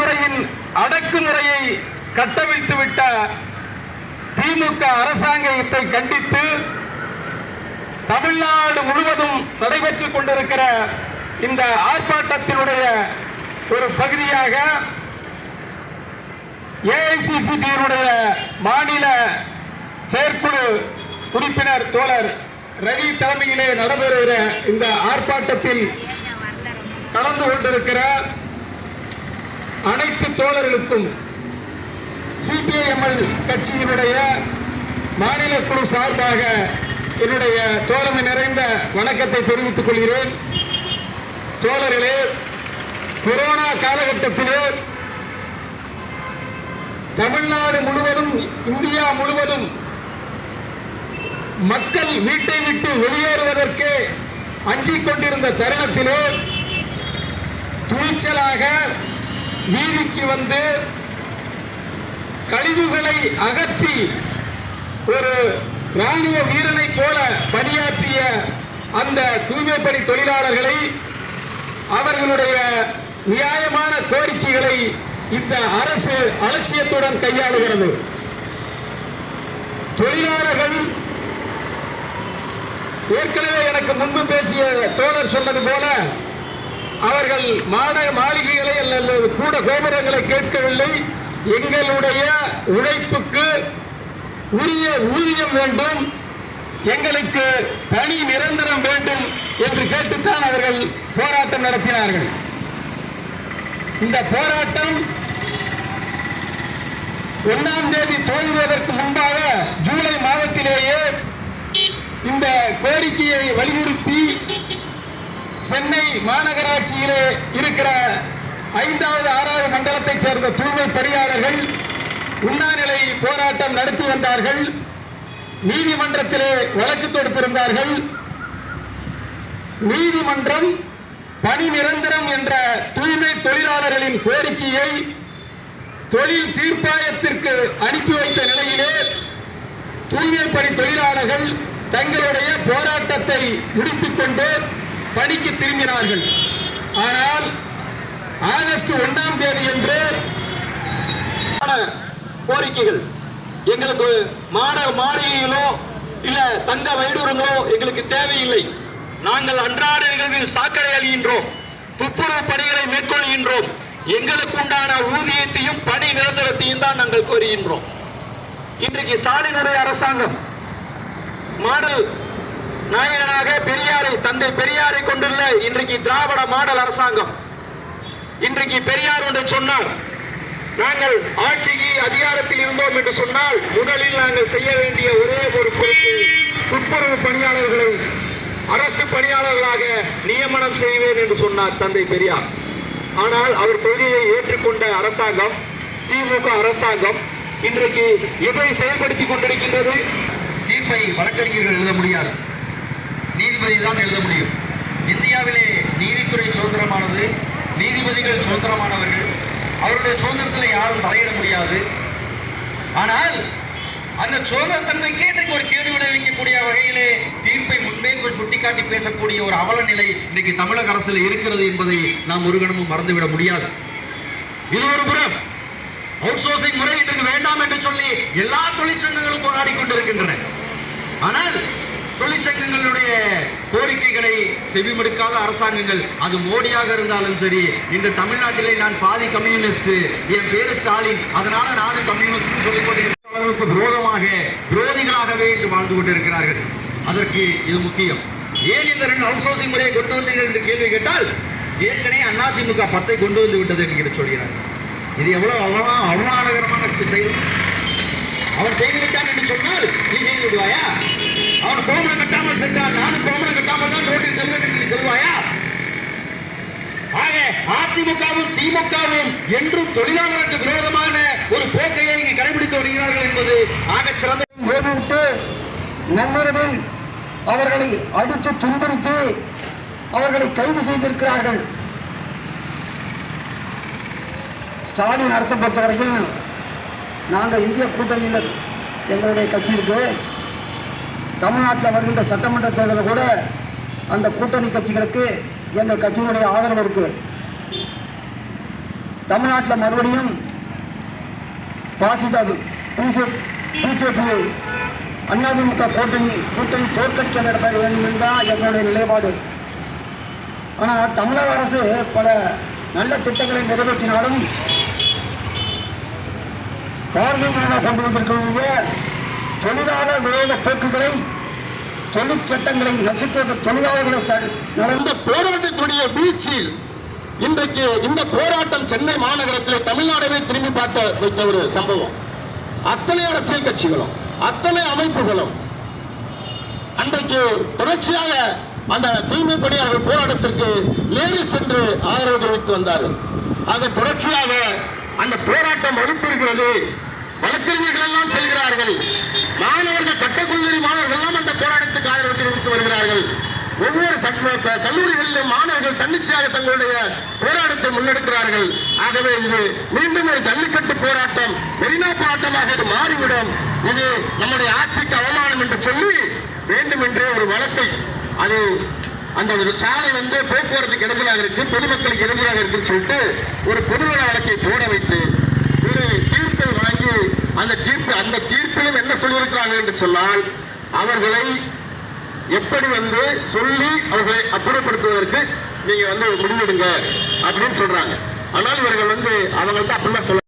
காவல்துறையின் அடக்குமுறையை கட்டவிழ்த்துவிட்ட திமுக அரசாங்கத்தை கண்டித்து தமிழ்நாடு முழுவதும் நடைபெற்றுக் கொண்டிருக்கிற இந்த ஆர்ப்பாட்டத்தினுடைய ஒரு பகுதியாக ஏஐசிசிடியினுடைய மாநில செயற்குழு உறுப்பினர் தோழர் ரவி தலைமையிலே நடைபெறுகிற இந்த ஆர்ப்பாட்டத்தில் கலந்து கொண்டிருக்கிற அனைத்து தோழர்களுக்கும் சிபிஐஎம்எல் கட்சியினுடைய மாநில குழு சார்பாக என்னுடைய தோழமை நிறைந்த வணக்கத்தை தெரிவித்துக் கொள்கிறேன். தோழர்களே கொரோனா காலகட்டத்திலே தமிழ்நாடு முழுவதும் இந்தியா முழுவதும் மக்கள் வீட்டை விட்டு வெளியேறுவதற்கு அஞ்சிக் கொண்டிருந்த தருணத்திலே துணிச்சலாக வீதிக்கு வந்து கழிவுகளை அகற்றி ஒரு ராணுவ வீரனை போல பணியாற்றிய அந்த தூய்மைப்பணி தொழிலாளர்களை அவர்களுடைய நியாயமான கோரிக்கைகளை இந்த அரசு அலட்சியத்துடன் கையாளுகிறது. தொழிலாளர்கள் ஏற்கனவே எனக்கு முன்பு பேசிய தோழர் சொன்னது போல அவர்கள் மாட மாளிகைகளை அல்லது கூட கோபுரங்களை கேட்கவில்லை. எங்களுடைய உழைப்புக்கு உரிய ஊதியம் வேண்டும். எங்களுக்கு தனி நிரந்தரம் வேண்டும் என்று கேட்டுத்தான் அவர்கள் போராட்டம் நடத்தினார்கள். இந்த போராட்டம் ஒன்னாம் தேதி துவங்குவதற்கு முன்பாக ஜூலை மாதத்திலேயே இந்த கோரிக்கையை வலியுறுத்தி சென்னை மாநகராட்சியிலே இருக்கிற ஐந்தாவது ஆறாவது மண்டலத்தைச் சேர்ந்த தூய்மை பணியாளர்கள் உண்ணாநிலை போராட்டம் நடத்தி வந்தார்கள். நீதிமன்றத்திலே வழக்கு தொடுத்திருந்தார்கள். நீதிமன்றம் பணி நிரந்தரம் என்ற தூய்மை தொழிலாளர்களின் கோரிக்கையை தொழில் தீர்ப்பாயத்திற்கு அனுப்பி வைத்த நிலையிலே தூய்மை பணி தொழிலாளர்கள் தங்களுடைய போராட்டத்தை முடித்துக் கொண்டு பணிக்கு திரும்பினார்கள். ஆனால் ஆகஸ்ட் ஒன்றாம் தேதி என்று கோரிக்கைகள் எங்களுக்கு மாட மாளிகைகளோ இல்ல தங்க வைடூரங்களோ எங்களுக்கு தேவையில்லை. நாங்கள் அன்றாட நிகழ்வில் சாக்கடை அழிகின்றோம் துப்புரவு பணிகளை மேற்கொள்கின்றோம். எங்களுக்கு உண்டான ஊதியத்தையும் பணி நிரந்தரத்தையும் தான் நாங்கள் கோருகின்றோம். இன்றைக்கு ஸ்டாலினுடைய அரசாங்கம் மாடல் நாயகனாக பெரியாரை தந்தை பெரியாரை கொண்டுள்ள இன்றைக்கு திராவிட மாடல் அரசாங்கம். இன்றைக்கு பெரியார் என்று சொன்னார் நாங்கள் ஆட்சிக்கு அதிகாரத்தில் இருந்தோம் என்று சொன்னால் முதலில் நாங்கள் செய்ய வேண்டிய ஒரே ஒரு பொறுப்பு துப்புரவு பணியாளர்களை அரசு பணியாளர்களாக நியமனம் செய்வேன் என்று சொன்னார் தந்தை பெரியார். ஆனால் அவர் கொள்கையை ஏற்றுக்கொண்ட அரசாங்கம் திமுக அரசாங்கம் இன்றைக்கு எதை செயல்படுத்தி கொண்டிருக்கின்றது? தீர்ப்பை வழக்கறிஞர்கள் எழுத முடியாது. நீதிபதி தான் எழுத முடியும். இந்தியாவிலே நீதித்துறை சுதந்திரமானது நீதிபதிகள் சுதந்திரமானவர்கள். அவருடைய சுதந்திரத்தில் யாரும் தலையிட முடியாது. ஆனால் அந்த சுதந்திரத்தன்மைக்கு இன்றைக்கு ஒரு கேடு விளைவிக்கக்கூடிய வகையிலே தீர்ப்பை முன்பே சுட்டிக்காட்டி பேசக்கூடிய ஒரு அவல நிலை இன்றைக்கு தமிழக அரசில் இருக்கிறது என்பதை நாம் ஒரு கணமும் மறந்துவிட முடியாது. இது ஒரு புறம். அவுட் சோர்சிங் முறை இன்றைக்கு வேண்டாம் என்று சொல்லி எல்லா தொழிற்சங்கங்களும் போராடி கொண்டிருக்கின்றன. ஆனால் தொழிற்சங்கங்களுடைய கோரிக்கைகளை செவிமடுக்காத அரசாங்கங்கள் அது மோடியாக இருந்தாலும் சரி இந்த தமிழ்நாட்டிலே நான் பாதி கம்யூனிஸ்ட் என் பேரு ஸ்டாலின் அதனால நானும் கம்யூனிஸ்ட் சொல்லிக் கொண்டிருக்கிறவர்களுக்கு விரோதமாக விரோதிகளாகவே இன்று வாழ்ந்து கொண்டிருக்கிறார்கள். அதற்கு இது முக்கியம். ஏன் இந்த ரெண்டு அவுட் சோர்சிங் முறையை கொண்டு வந்தீர்கள் என்று கேள்வி கேட்டால் ஏற்கனவே அதிமுக பத்தை கொண்டு வந்து விட்டது என்று சொல்கிறார். இது எவ்வளவு அவமா அவமானகரமான செயல். அவன் செய்துவிட்டான் என்று சொன்னால் நீ செய்து விடுவாயா? அவன் கோமணம் கட்டாமல் சென்றான். நானும் கோமணம் கட்டாமல் தான் ரோட்டில் செல்வேன் என்று சொல்வாயா? ஆக அதிமுகவும் திமுகவும் என்றும் தொழிலாளர்களுக்கு விரோதமான ஒரு போக்கையை இங்கு கடைபிடித்து வருகிறார்கள் என்பது ஆக சிறந்த ஏவிட்டு நள்ளிரவில் அவர்களை அடித்து துன்புறுத்தி அவர்களை கைது செய்திருக்கிறார்கள். ஸ்டாலின் அரசை பொறுத்தவரைக்கும் நாங்கள் இந்திய கூட்டணியில் எங்களுடைய கட்சி இருக்கு தமிழ்நாட்டில் வருகின்ற சட்டமன்ற தேர்தலில் கூட அந்த கூட்டணி கட்சிகளுக்கு எங்கள் கட்சியினுடைய ஆதரவு இருக்கு. தமிழ்நாட்டில் மறுபடியும் பாசிச பிஜேபி அதிமுக கூட்டணி கூட்டணி தோற்கடிக்க நடத்த வேண்டும் என்றால் எங்களுடைய நிலைப்பாடு. ஆனால் தமிழக அரசு பல நல்ல திட்டங்களை நிறைவேற்றினாலும் பார்லிமெண்டாக கொண்டு வந்திருக்கக்கூடிய தொழிலாளர் விரோத போக்குகளை தொழிற்சட்டங்களை நசுக்குவது தொழிலாளர்களை ச- போராட்டத்துடைய வீழ்ச்சியில் இன்றைக்கு இந்த போராட்டம் சென்னை மாநகரத்தில் தமிழ்நாடவே திரும்பி பார்த்த வைத்த ஒரு சம்பவம். அத்தனை அரசியல் கட்சிகளும் அத்தனை அமைப்புகளும் அன்றைக்கு தொடர்ச்சியாக அந்த தூய்மை பணியாளர் போராட்டத்திற்கு நேரில் சென்று ஆதரவு தெரிவித்து வந்தார்கள். ஆக தொடர்ச்சியாக அந்த போராட்டம் வலுப்பெறுகிறது. வழக்கறிஞர்கள் எல்லாம் செல்கிறார்கள். மாணவர்கள் சட்டக்கல்லூரி மாணவர்கள் எல்லாம் அந்த போராட்டத்துக்கு ஆதரவு தெரிவித்து வருகிறார்கள். ஒவ்வொரு சட்ட கல்லூரிகளிலும் மாணவர்கள் தன்னிச்சையாக தங்களுடைய போராட்டத்தை முன்னெடுக்கிறார்கள். ஆகவே இது மீண்டும் ஒரு ஜல்லிக்கட்டு போராட்டம். மெரினா போராட்டமாக இது மாறிவிடும். இது நம்முடைய ஆட்சிக்கு அவமானம் என்று சொல்லி வேண்டும் என்றே ஒரு வழக்கை அது அந்த ஒரு சாலை வந்து போக்குவரத்துக்கு இடைஞ்சலாக இருக்கு பொதுமக்களுக்கு இடைஞ்சலாக இருக்குன்னு சொல்லிட்டு ஒரு பொதுநல வழக்கை போட வைத்து ஒரு தீர்ப்பை வாங்கி அந்த தீர்ப்பு அந்த தீர்ப்பு தீர்ப்பிலும் என்ன சொல்லியிருக்கிறாங்க என்று சொன்னால் அவர்களை எப்படி வந்து சொல்லி அவர்களை அப்புறப்படுத்துவதற்கு நீங்க வந்து முடிவெடுங்க அப்படின்னு சொல்றாங்க. ஆனால் இவர்கள் வந்து அவங்கள்ட்ட அப்படிலாம் சொல்ல